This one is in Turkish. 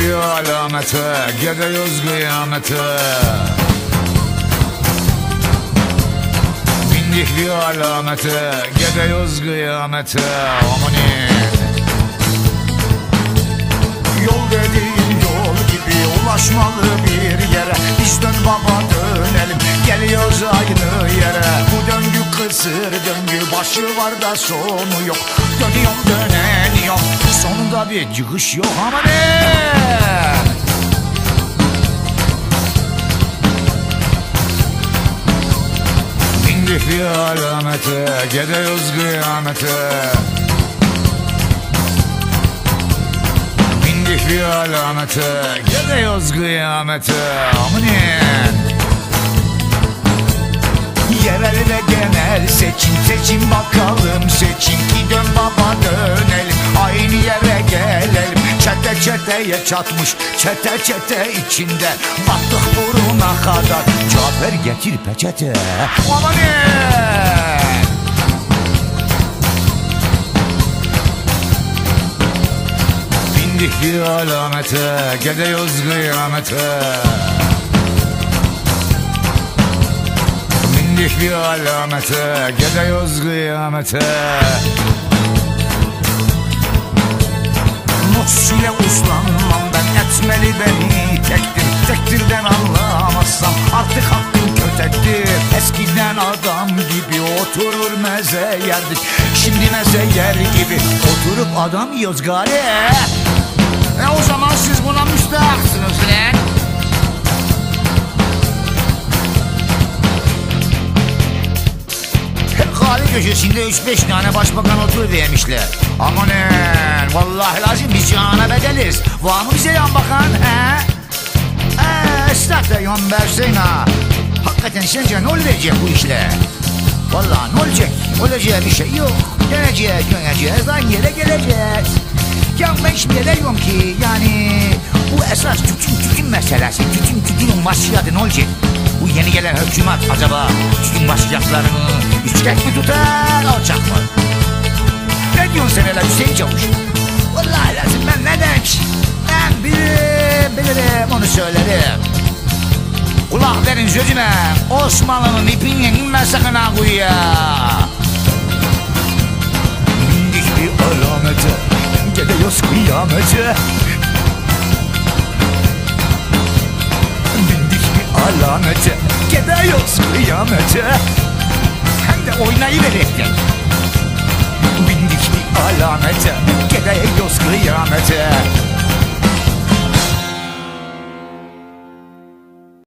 bir alamete Gidiyoruz kıyamete. Bindik bir alamete Gidiyoruz kıyamete. Amanin Yol dediğin yol gibi ulaşmalı bir yere. Biz dön baba dönelim. Geliyoruz aynı yere. Bu döngü kısır döngü başı var da sonu yok. Dönüyorum döneniyorum bir çıkış yok ama ne? Bindik bir alamete Gidiyoruz kıyamete Bindik bir alamete Gidiyoruz kıyamete Amanin Yerel ve genel seçim seçim bakalım seçim Çeteye çatmış çete çete içinde. Battık buruna kadar Cafer getir peçete. Aman Bindik bir alamete Gidiyoruz kıyamete. Bindik bir alamete Gidiyoruz kıyamete meze yerdik Şimdi meze yer gibi oturup adam yiyoruz gari E o zaman siz buna müstahaksınız lan Kahve köşesinde 3-5 tane başbakan otur demişler. Amanın vallahi lazım biz cihana bedeliz. Var mı bize yan bakan he? Eee da yan versin ha. Hakikaten sence ne olacak bu işle? Vallahi ne olacak? Olacağı bir şey yok. Döneceğiz döneceğiz aynı yere geleceğiz. Ya ben şimdi diyorum ki yani bu esas tütün tütün meselesi. Tütün tütünün başladı ne olacak? Bu yeni gelen hükümet acaba tütün başlayacaklarını üçkek mi tutar alacak mı? Ne diyorsun sen hele Hüseyin Çavuş? Vallahi lazım ben ne demek? Ben bilirim bilirim onu söylerim. Kulak verin sözüme Osmanlı'nın ipini inme sakın ha kuyuya. Bindik bir alamete Gidiyoruz kıyamete. Bindik bir alamete Gidiyoruz kıyamete. Hem de oynayıverekten Bindik bir alamete Gidiyoruz kıyamete